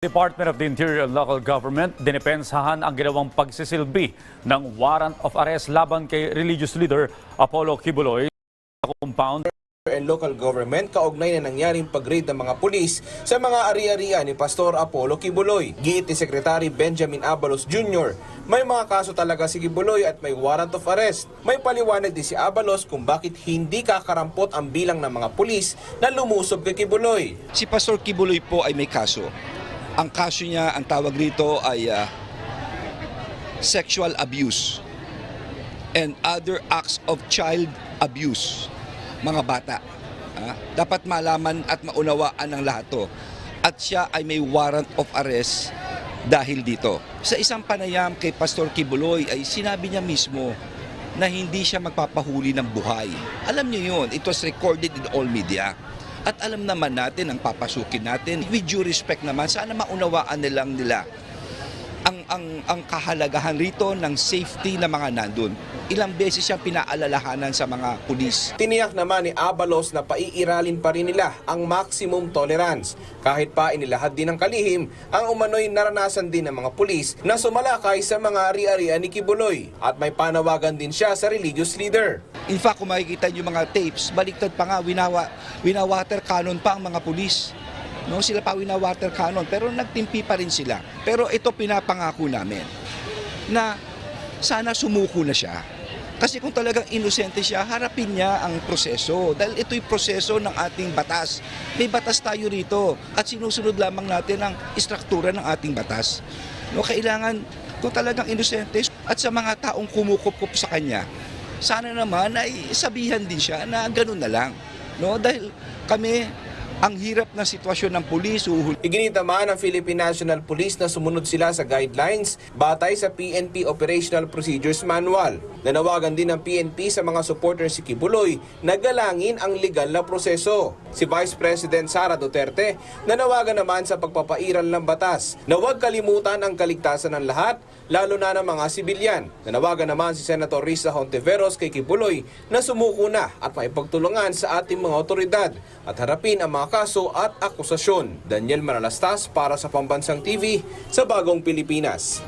Department of the Interior and Local Government dinepensahan ang ginawang pagsisilbi ng warrant of arrest laban kay religious leader Apollo Kibuloy sa compound and local government kaugnay na nangyaring pag-raid ng mga pulis sa mga ari-arian ni Pastor Apollo Kibuloy. Giit ni Secretary Benjamin Abalos Jr., may mga kaso talaga si Kibuloy at may warrant of arrest. May paliwanag din si Abalos kung bakit hindi kakarampot ang bilang ng mga pulis na lumusob kay Kibuloy. Si Pastor Kibuloy po ay may kaso. Ang kaso niya, ang tawag rito ay ah, sexual abuse and other acts of child abuse. Mga bata. Ah, dapat malaman at maunawaan ng lahat to. At siya ay may warrant of arrest dahil dito. Sa isang panayam kay Pastor Kibuloy ay sinabi niya mismo na hindi siya magpapahuli ng buhay. Alam niyo yun, it was recorded in all media. At alam naman natin ang papasukin natin. With due respect naman, sana maunawaan nilang nila ang, ang, ang kahalagahan rito ng safety ng mga nandun. Ilang beses siyang pinaalalahanan sa mga pulis. Tiniyak naman ni Abalos na paiiralin pa rin nila ang maximum tolerance kahit pa inilahad din ng kalihim ang umano'y naranasan din ng mga pulis na sumalakay sa mga ari-arian ni Kibuloy at may panawagan din siya sa religious leader. In fact, kung makikita yung mga tapes, baliktad pa nga, winawa, winawater cannon pa ang mga pulis. No, sila pa winawater cannon, pero nagtimpi pa rin sila. Pero ito pinapangako namin na sana sumuko na siya. Kasi kung talagang inosente siya, harapin niya ang proseso. Dahil ito'y proseso ng ating batas. May batas tayo rito at sinusunod lamang natin ang istruktura ng ating batas. No, kailangan kung talagang inosente at sa mga taong kumukup sa kanya, sana naman ay sabihan din siya na ganun na lang. No? Dahil kami, ang hirap ng sitwasyon ng pulis, uhul Iginit naman ng Philippine National Police na sumunod sila sa guidelines batay sa PNP Operational Procedures Manual. Nanawagan din ng PNP sa mga supporters si Kibuloy na galangin ang legal na proseso. Si Vice President Sara Duterte nanawagan naman sa pagpapairal ng batas na huwag kalimutan ang kaligtasan ng lahat, lalo na ng mga sibilyan. Nanawagan naman si Senator Risa Hontiveros kay Kibuloy na sumuko na at maipagtulungan sa ating mga otoridad at harapin ang mga kaso at akusasyon. Daniel Manalastas para sa Pambansang TV sa Bagong Pilipinas.